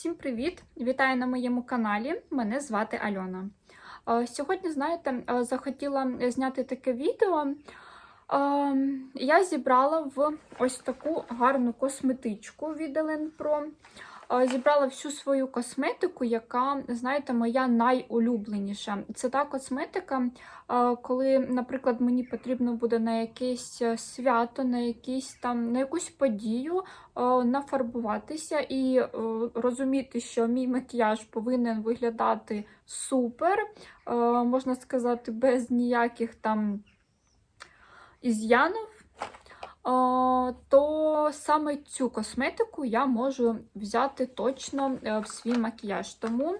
Всім привіт! Вітаю на моєму каналі. Мене звати Альона. Сьогодні, знаєте, захотіла зняти таке відео. Я зібрала в ось таку гарну косметичку від Elen Pro. Е, Зібрала всю свою косметику, яка, знаєте, моя найулюбленіша. Це та косметика, е, коли, наприклад, мені потрібно буде на якесь е, свято, на якісь там на якусь подію нафарбуватися і розуміти, що мій макіяж повинен виглядати супер, можна сказати, без ніяких там із'янів. То саме цю косметику я можу взяти точно е, в свій макіяж. Тому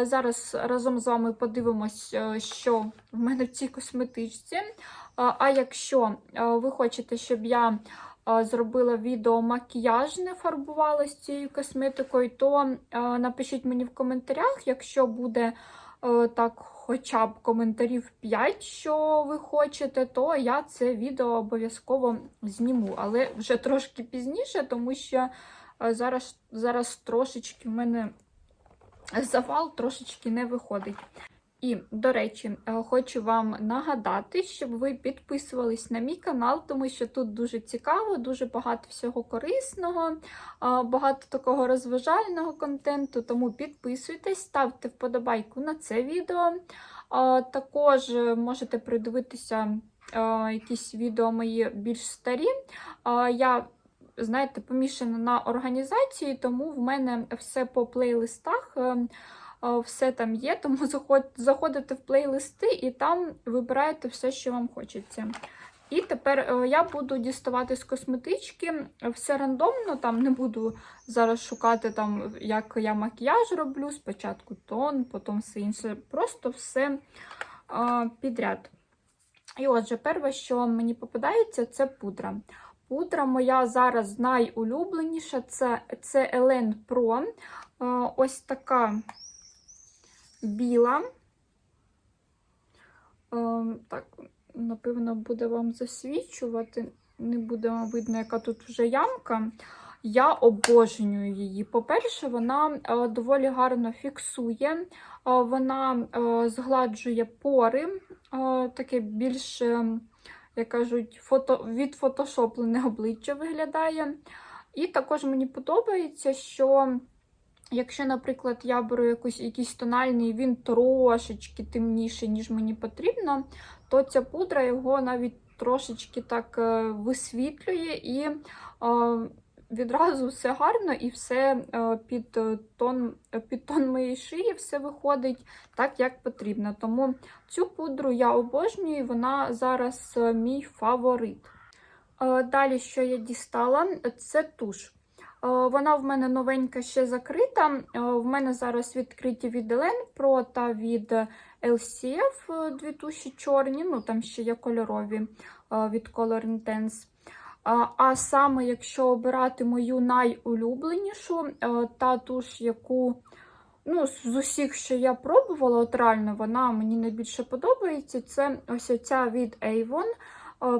зараз разом з вами подивимось, е, що в мене в цій косметичці. А якщо е, ви хочете, щоб я зробила відео макіяжне, фарбувалася цією косметикою, то напишіть мені в коментарях, якщо буде так, хоча б коментарів 5, що ви хочете, то я це відео обов'язково зніму. Але вже трошки пізніше, тому що е, зараз, зараз трошечки в мене завал трошечки не виходить. І, до речі, е, хочу вам нагадати, щоб ви підписувались на мій канал, тому що тут дуже цікаво, дуже багато всього корисного, е, багато такого розважального контенту. Тому підписуйтесь, ставте вподобайку на це відео. Е, Також можете придивитися е, якісь відео мої більш старі. Е, Я знаєте, помішана на організації, тому в мене все по плейлистах. Е, Все там є, тому заходите в плейлисти і там вибираєте все, що вам хочеться. І тепер е, я буду діставати з косметички все рандомно, там не буду зараз шукати, там, як я макіяж роблю, спочатку тон, потім все інше. Просто все е, підряд. І отже, перше, що мені попадається, це пудра. Пудра моя зараз найулюбленіша це, це Elen Pro. Ось така біла. Е, Так, напевно, буде вам засвічувати. Не буде вам видно, яка тут вже ямка. Я обожнюю її. По-перше, вона е, доволі гарно фіксує, е, вона згладжує пори, таке більш, як кажуть, фото, відфотошоплене обличчя виглядає. І також мені подобається, що якщо, наприклад, я беру якусь, якийсь тональний, він трошечки темніший, ніж мені потрібно, то ця пудра його навіть трошечки так е, висвітлює і е, відразу все гарно і все е, під тон, під тон моєї шиї все виходить так, як потрібно. Тому цю пудру я обожнюю, вона зараз мій фаворит. Далі, що я дістала, це туш. Е, Вона в мене новенька ще закрита. Е, В мене зараз відкриті від Elen Pro та від LCF е, дві туші чорні, ну там ще є кольорові від Color Intense. А, саме, якщо обирати мою найулюбленішу, та туш, яку ну, з усіх, що я пробувала, от реально вона мені найбільше подобається, це ось ця від Avon.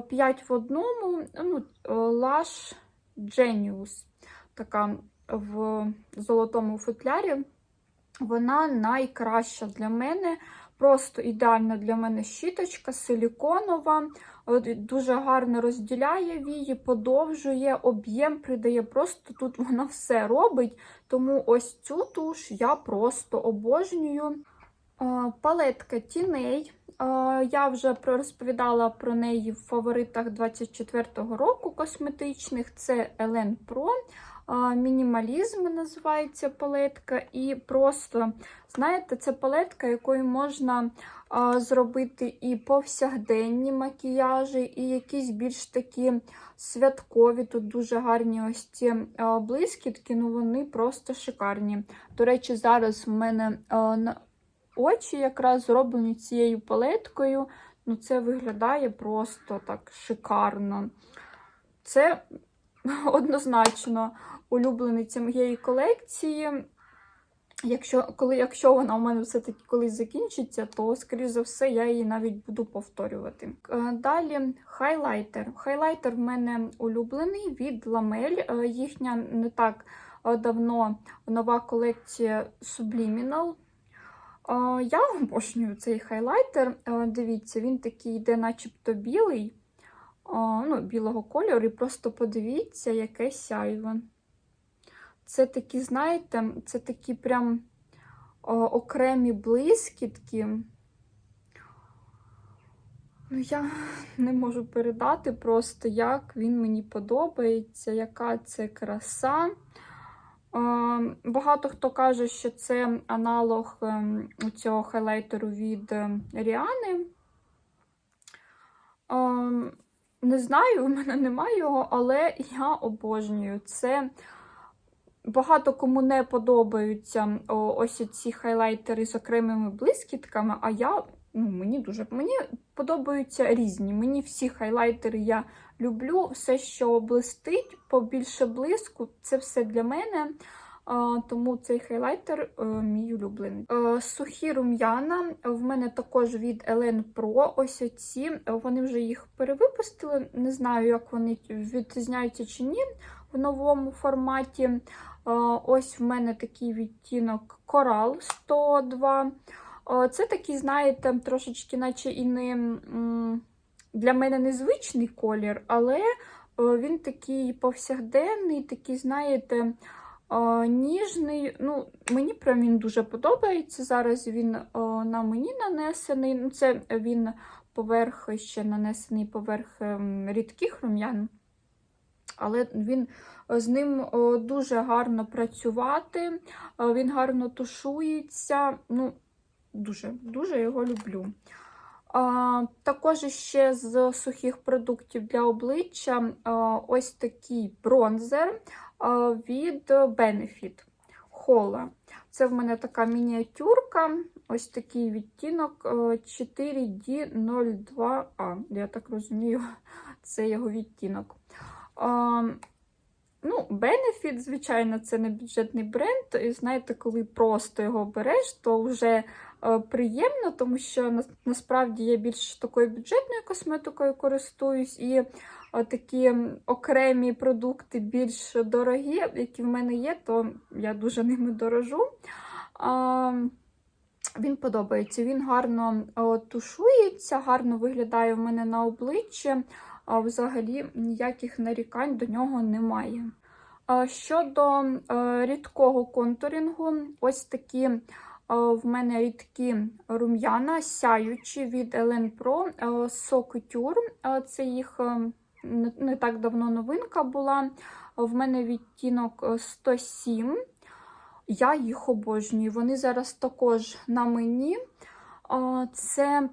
5 в одному, ну, Lush Genius, така в золотому футлярі. Вона найкраща для мене. Просто ідеальна для мене щіточка, силіконова, дуже гарно розділяє вії, подовжує, об'єм придає. Просто тут вона все робить. Тому ось цю туш я просто обожнюю. Е, Палетка тіней. Е, Я вже розповідала про неї в фаворитах 24-го року косметичних. Це Elen Pro. Мінімалізм називається палетка. І просто, знаєте, це палетка, якою можна зробити і повсякденні макіяжі, і якісь більш такі святкові. Тут дуже гарні ось ці блискітки, ну вони просто шикарні. До речі, зараз в мене очі якраз зроблені цією палеткою. Ну, це виглядає просто так шикарно. Це однозначно улюблениця моєї колекції. Якщо, коли, якщо вона у мене все-таки колись закінчиться, то, скоріш за все, я її навіть буду повторювати. Е, Далі хайлайтер. Хайлайтер в мене улюблений від Ламель. Їхня не так е, давно нова колекція Subliminal. Е, Я обожнюю цей хайлайтер. Дивіться, він такий йде начебто білий, ну, білого кольору, і просто подивіться, яке сяйво. Це такі, знаєте, це такі прям о, окремі блискітки. Ну, я не можу передати просто, як він мені подобається, яка це краса. Е, Багато хто каже, що це аналог ем, цього хайлайтеру від е, Ріани. Не знаю, у мене немає його, але я обожнюю. Це багато кому не подобаються ось ці хайлайтери з окремими блискітками, а я ну, мені дуже мені подобаються різні. Мені всі хайлайтери я люблю. Все, що блистить, побільше блиску, це все для мене. Тому цей хайлайтер е, мій улюблений. Е, сухі рум'яна в мене також від Elen Pro. Ось оці. Вони вже їх перевипустили. Не знаю, як вони відрізняються чи ні в новому форматі. Ось в мене такий відтінок Coral 102. Е, Це такий, знаєте, трошечки, наче і не для мене незвичний колір, але е, він такий повсякденний, такий, знаєте, ніжний. Ну, Мені прям він дуже подобається. Зараз він е, на мені нанесений. Ну, Це він поверх ще нанесений поверх ем, рідких рум'ян. Але він з ним е, дуже гарно працювати, е, він гарно тушується. Ну, Дуже дуже його люблю. Також ще з сухих продуктів для обличчя а, ось такий бронзер від Benefit Hola. Це в мене така мініатюрка, ось такий відтінок 4D02A. Я так розумію, це його відтінок. Ну, Benefit, звичайно, це не бюджетний бренд. І знаєте, коли просто його береш, то вже е, приємно, тому що на, насправді я більш такою бюджетною косметикою користуюсь, і е, такі окремі продукти більш дорогі, які в мене є, то я дуже ними дорожу. А, він подобається, він гарно о, тушується, гарно виглядає в мене на обличчі. А взагалі ніяких нарікань до нього немає. Щодо е, рідкого контурінгу, ось такі е, в мене рідкі рум'яна, сяючі від Elen Pro Socouture. Е, Це їх не, так давно новинка була. В мене відтінок е, 107. Я їх обожнюю. Вони зараз також на мені. Це,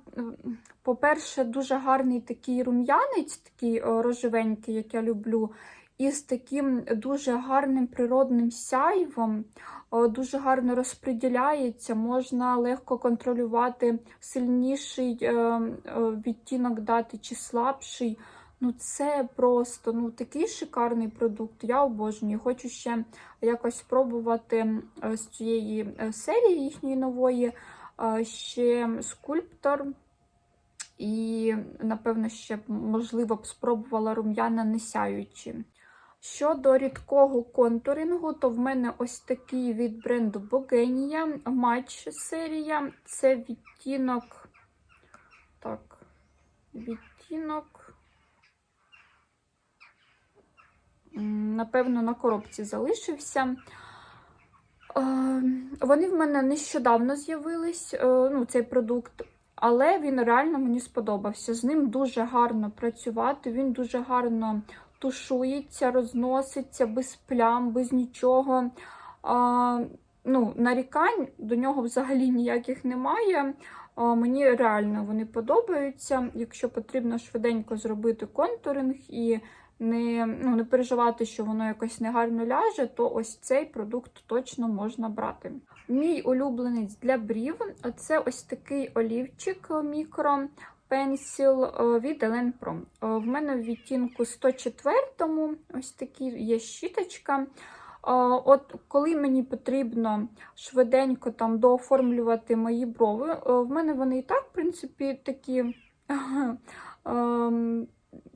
по-перше, дуже гарний такий рум'янець, такий рожевенький, як я люблю, і з таким дуже гарним природним сяйвом, дуже гарно розподіляється, можна легко контролювати сильніший е, відтінок дати чи слабший. Ну, це просто ну, такий шикарний продукт. Я обожнюю. Хочу ще якось спробувати з цієї е, серії їхньої нової ще скульптор. І, напевно, ще, можливо, б спробувала рум'яна не сяючі. Щодо рідкого контурингу, то в мене ось такий від бренду Bogenia матч серія. Це відтінок. Так, відтінок. Напевно, на коробці залишився. Е, Вони в мене нещодавно з'явились, е, ну, цей продукт, але він реально мені сподобався. З ним дуже гарно працювати, він дуже гарно тушується, розноситься без плям, без нічого. А, ну, Нарікань до нього взагалі ніяких немає. Мені реально вони подобаються. Якщо потрібно швиденько зробити контуринг і не ну, не переживати, що воно якось негарно ляже, то ось цей продукт точно можна брати. Мій улюбленець для брів це ось такий олівчик мікро пенсіл від Elen Pro. Е, В мене в відтінку 104 ось такий є щіточка. Е, От коли мені потрібно швиденько там дооформлювати мої брови, е, в мене вони і так, в принципі, такі.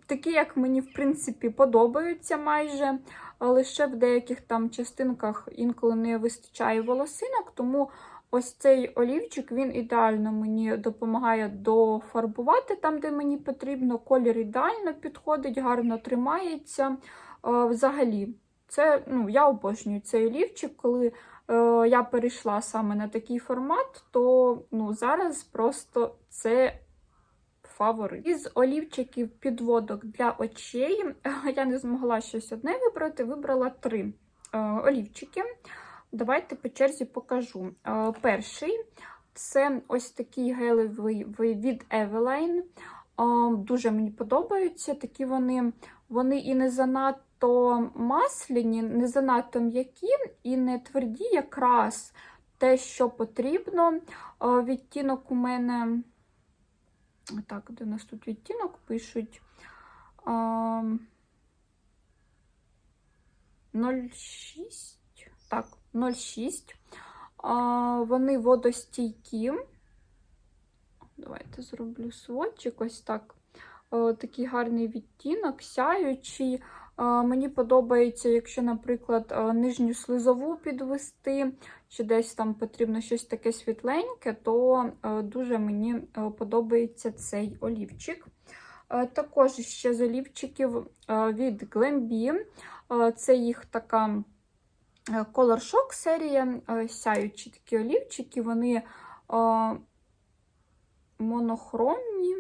Такі, як мені, в принципі, подобаються майже. лише в деяких там частинках інколи не вистачає волосинок, тому ось цей олівчик він ідеально мені допомагає дофарбувати там, де мені потрібно. Колір ідеально підходить, гарно тримається. Е, Взагалі, це ну, я обожнюю цей олівчик. Коли е, я перейшла саме на такий формат, то ну, зараз просто це фаворит. Із олівчиків підводок для очей я не змогла щось одне вибрати, вибрала три е, олівчики. Давайте по черзі покажу. Е, Перший це ось такий гелевий від Eveline. Е, Дуже мені подобаються. Такі вони, вони і не занадто масляні, не занадто м'які, і не тверді, якраз те, що потрібно. Відтінок у мене. Так, де у нас тут відтінок пишуть. А, 0,6. Так, 0,6. А, Вони водостійкі. Давайте зроблю сводчик ось так. О, такий гарний відтінок, сяючий. Мені подобається, якщо, наприклад, нижню слизову підвести, чи десь там потрібно щось таке світленьке, то дуже мені подобається цей олівчик. Також ще з олівчиків від Glambi. Це їх така е, Color Shock серія, сяючі такі олівчики, вони монохромні.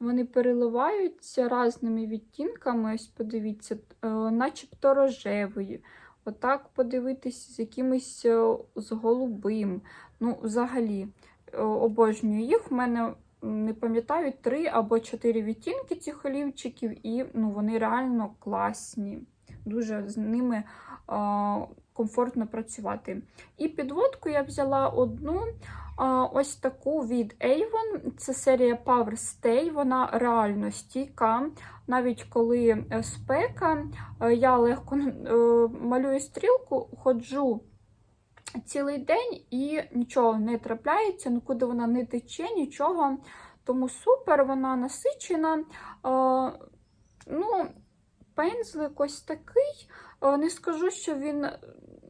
Вони переливаються різними відтінками. Ось подивіться, е, начебто рожевої. Отак подивитись з якимось е, з голубим. Ну, взагалі, е, обожнюю їх. У мене не пам'ятаю три або чотири відтінки цих олівчиків, і ну, вони реально класні. Дуже з ними а, комфортно працювати. І підводку я взяла одну. Ось таку від Avon. Це серія Power Stay. Вона реально стійка. Навіть коли е, спека, е, я легко е, малюю стрілку, ходжу цілий день і нічого не трапляється, нікуди вона не тече, нічого. Тому супер, вона насичена. Ну, Пензлик ось такий. Не скажу, що він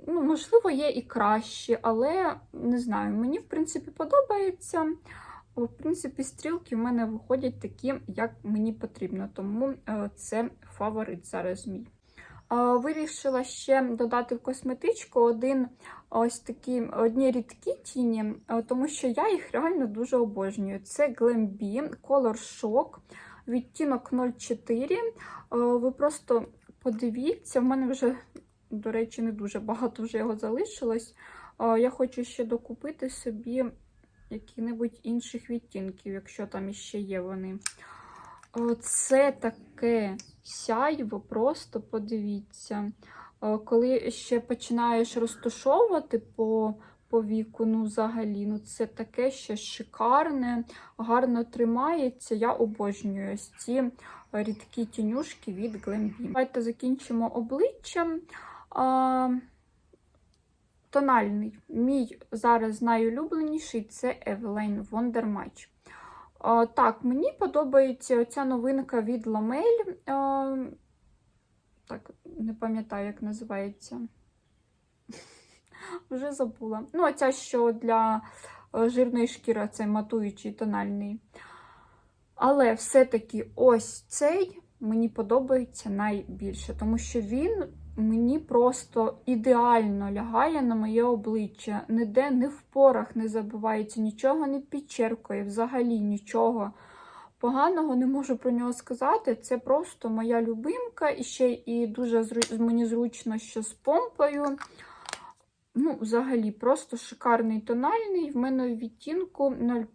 ну, можливо, є і кращі, але не знаю, мені, в принципі, подобається. В принципі, стрілки в мене виходять такі, як мені потрібно, тому е, це фаворит зараз мій. Е, Вирішила ще додати в косметичку один ось такі одні рідкі тіні, е, тому що я їх реально дуже обожнюю. Це Glambi Color Shock, відтінок 04. Ви просто подивіться, в мене вже до речі, не дуже багато вже його залишилось. Я хочу ще докупити собі які-небудь інших відтінків, якщо там іще є вони. Це таке сяйво, просто подивіться. Коли ще починаєш розташовувати по по віку, ну, взагалі, ну це таке ще шикарне, гарно тримається. Я обожнюю ось ці рідкі тінюшки від Glambi. Давайте закінчимо обличчям. А, Тональний. Мій зараз найулюбленіший це Eveline Wonder Match. А, Так, мені подобається ця новинка від. А, Так, не пам'ятаю, як називається. Вже забула. Ну, оця, що для жирної шкіри, це матуючий тональний. Але все-таки ось цей мені подобається найбільше, тому що він мені просто ідеально лягає на моє обличчя. Ніде не в порах не забувається, нічого не підчеркує, взагалі нічого поганого не можу про нього сказати. Це просто моя любимка, і ще і дуже мені зручно, що з помпою. Ну, взагалі, просто шикарний тональний. В мене в відтінку 0,5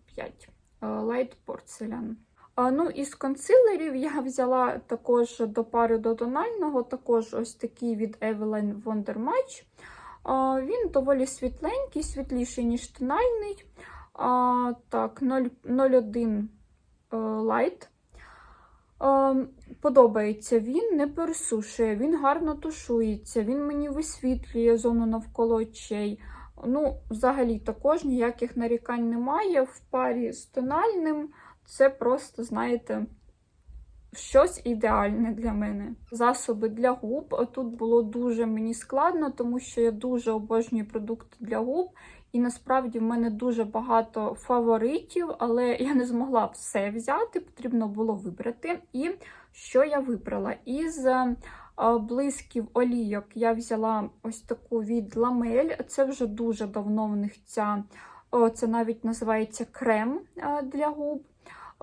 Light Porcelain. Ну, із консилерів я взяла також до пари до тонального, також ось такий від Evelyn Wonder Match. Він доволі світленький, світліший, ніж тональний. Так, 0,1 е, Light. Подобається він, не пересушує, він гарно тушується, він мені висвітлює зону навколо очей. Ну, Взагалі, також ніяких нарікань немає в парі з тональним. Це просто, знаєте, щось ідеальне для мене. Засоби для губ. Тут було дуже мені складно, тому що я дуже обожнюю продукти для губ. І насправді в мене дуже багато фаворитів, але я не змогла все взяти, потрібно було вибрати. І що я вибрала? Із е, блисків олійок я взяла ось таку від ламель. Це вже дуже давно в них ця, це навіть називається крем е, для губ.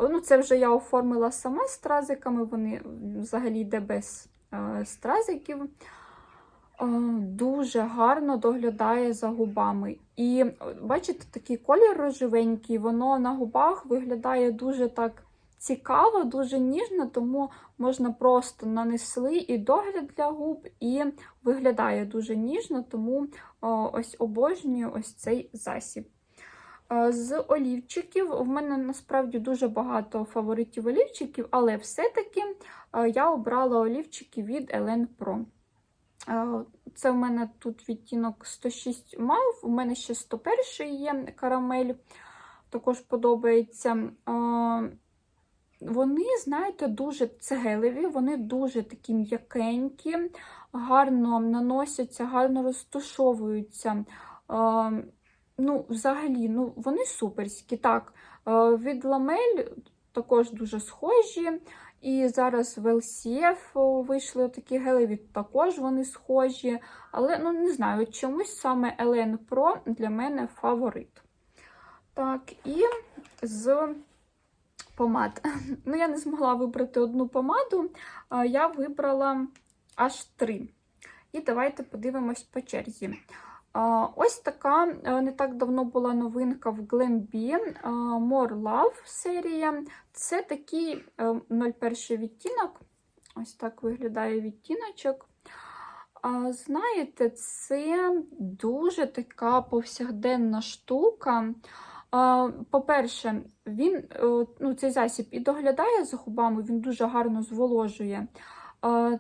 Ну, Це вже я оформила сама стразиками, вони взагалі йде без е, стразиків. Е, Дуже гарно доглядає за губами. І бачите, такий колір рожевенький, воно на губах виглядає дуже так цікаво, дуже ніжно, тому можна просто нанесли і догляд для губ, і виглядає дуже ніжно, тому ось обожнюю ось цей засіб. З олівчиків в мене насправді дуже багато фаворитів олівчиків, але все-таки я обрала олівчики від Elen Pro. Це в мене тут відтінок 106 мав, у мене ще 101 є карамель, також подобається. Вони, знаєте, дуже цегелеві, вони дуже такі м'якенькі, гарно наносяться, гарно розташовуються. Ну, взагалі, ну, вони суперські. Так, е, від ламель також дуже схожі. І зараз в LCF вийшли такі гелеві, також вони схожі. Але ну не знаю, чомусь саме Elen Pro для мене фаворит. Так, і з помад. Ну, я не змогла вибрати одну помаду, я вибрала аж три. І давайте подивимось по черзі. Ось така е, не так давно була новинка в Glambi е, More Love серія. Це такий е, 01 відтінок. Ось так виглядає відтіночок. Знаєте, це дуже така повсякденна штука. По-перше, він е, ну, цей засіб і доглядає за губами, він дуже гарно зволожує.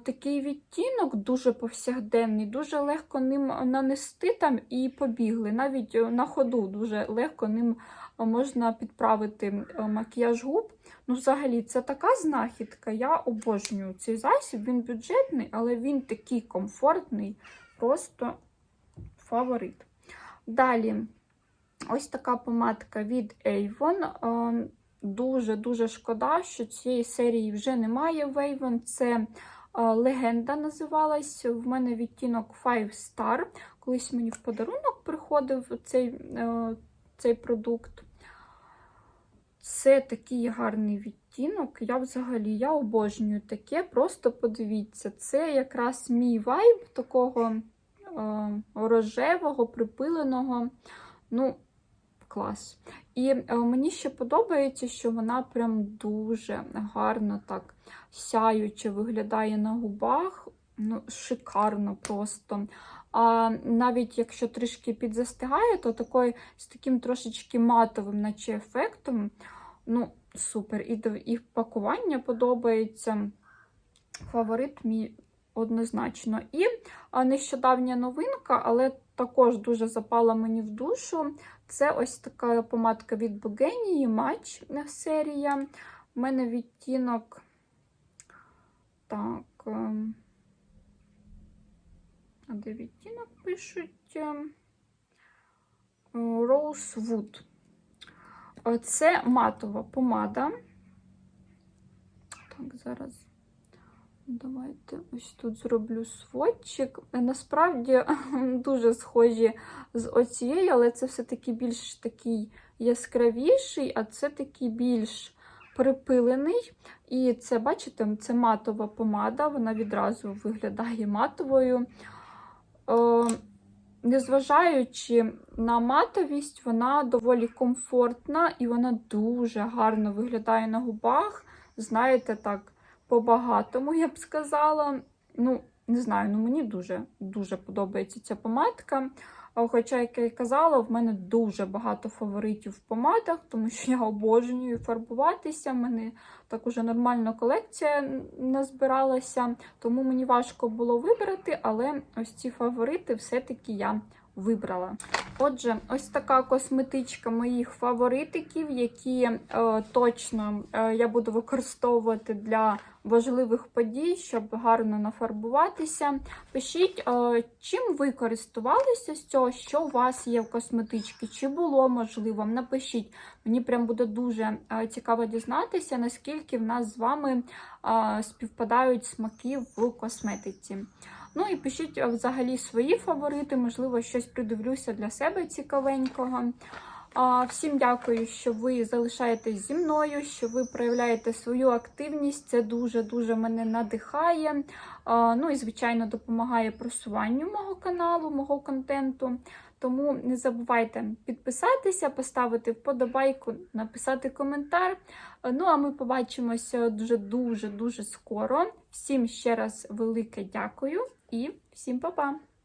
Такий відтінок дуже повсякденний, дуже легко ним нанести там і побігли. Навіть е, на ходу дуже легко ним можна підправити е, макіяж губ. Ну, взагалі, це така знахідка. Я обожнюю цей засіб. Він бюджетний, але він такий комфортний, просто фаворит. Далі, ось така помадка від Avon. Дуже-дуже шкода, що цієї серії вже немає в Avon. Це легенда називалась. В мене відтінок 5 Star. Колись мені в подарунок приходив цей, е, цей продукт. Це такий гарний відтінок. Я взагалі я обожнюю таке. Просто подивіться, це якраз мій вайб такого е, рожевого, припиленого. Ну, клас. І е, мені ще подобається, що вона прям дуже гарно так сяюче виглядає на губах. Ну, шикарно просто. А навіть якщо трішки підзастигає, то такий, з таким трошечки матовим, наче ефектом. Ну, супер. І, і пакування подобається. Фаворит мій однозначно. І нещодавня новинка, але також дуже запала мені в душу. Це ось така помадка від Богенії матч серія. У мене відтінок. Так. ем, А де відтінок пишуть? ем, Rosewood. Е, Це матова помада. Так, зараз. Давайте ось тут зроблю сводчик. Насправді дуже схожі з оцією, але це все-таки більш такий яскравіший, а це такий більш припилений. І це, бачите, це матова помада, вона відразу виглядає матовою. Е, Незважаючи на матовість, вона доволі комфортна і вона дуже гарно виглядає на губах. Знаєте, так по-багатому, я б сказала. Ну, не знаю, ну мені дуже дуже подобається ця помадка. Хоча, як я і казала, в мене дуже багато фаворитів в помадах, тому що я обожнюю фарбуватися. У мене так уже нормальна колекція назбиралася, тому мені важко було вибрати, але ось ці фаворити все-таки я вибрала. Отже, ось така косметичка моїх фаворитиків, які е, точно е, я буду використовувати для важливих подій, щоб гарно нафарбуватися. Пишіть, е, чим ви користувалися з цього, що у вас є в косметичці, чи було можливо. Напишіть. Мені прям буде дуже е, цікаво дізнатися, наскільки в нас з вами е, співпадають смаки в косметиці. Ну і пишіть е, взагалі свої фаворити, можливо, щось придивлюся для себе цікавенького. Всім дякую, що ви залишаєтесь зі мною, що ви проявляєте свою активність. Це дуже-дуже мене надихає. Ну і, звичайно, допомагає просуванню мого каналу, мого контенту. Тому не забувайте підписатися, поставити вподобайку, написати коментар. Ну, а ми побачимося дуже-дуже дуже скоро. Всім ще раз велике дякую і всім па-па!